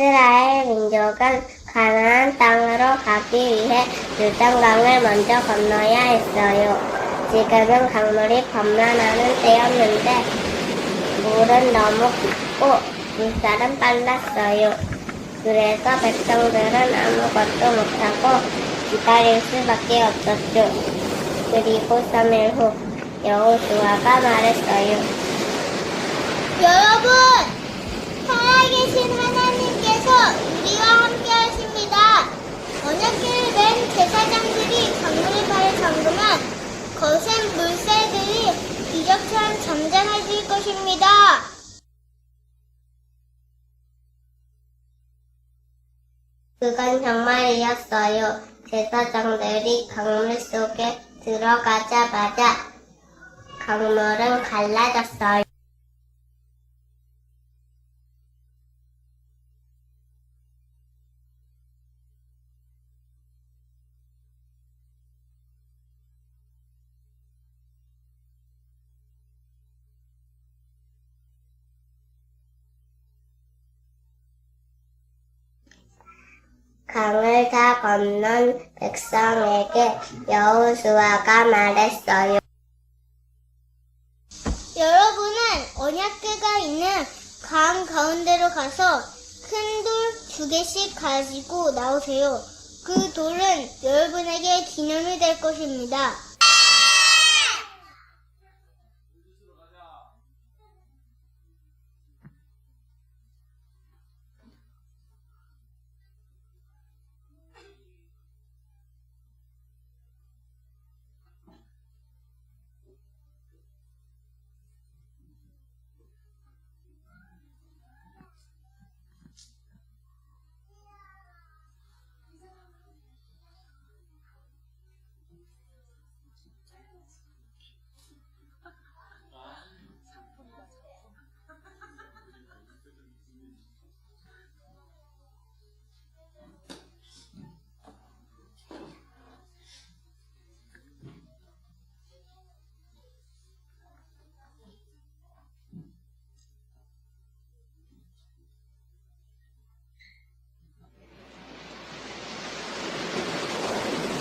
이스라엘 민족은 가나안 땅으로 가기 위해 요단강을 먼저 건너야 했어요. 지금은 강물이 범람하는 때였는데 물은 너무 깊고 물살은 빨랐어요. 그래서 백성들은 아무것도 못하고 기다릴 수밖에 없었죠. 그리고 3일 후 여호수아가 말했어요. 여러분, 살아계신 하나님께서 우리와 함께 하십니다. 언약궤를 맨 제사장들이 강물을 발에 잠그면 거센 물새들이 기적처럼 잠잠해질 것입니다. 그건 정말이었어요. 제사장들이 강물 속에 들어가자마자 강물은 갈라졌어요. 강을 다 건넌 백성에게 여호수아가 말했어요. 여러분은 언약궤가 있는 강 가운데로 가서 큰 돌 두 개씩 가지고 나오세요. 그 돌은 여러분에게 기념이 될 것입니다.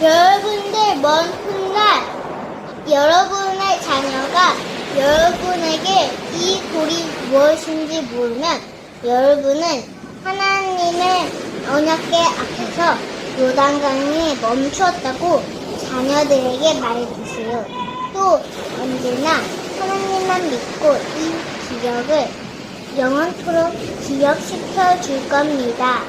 여러분들 먼 훗날 여러분의 자녀가 여러분에게 이 돌이 무엇인지 물으면 여러분은 하나님의 언약궤 앞에서 요단강이 멈추었다고 자녀들에게 말해주세요. 또 언제나 하나님만 믿고 이 기적을 영원토록 기억시켜 줄 겁니다.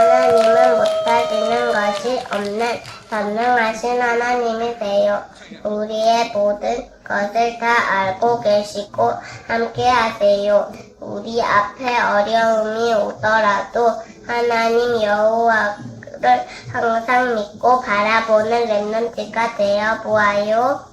하나님은 못하시는 것이 없는 전능하신 하나님이세요. 우리의 모든 것을 다 알고 계시고 함께 하세요. 우리 앞에 어려움이 오더라도 하나님 여호와를 항상 믿고 바라보는 렘넌트가 되어 보아요.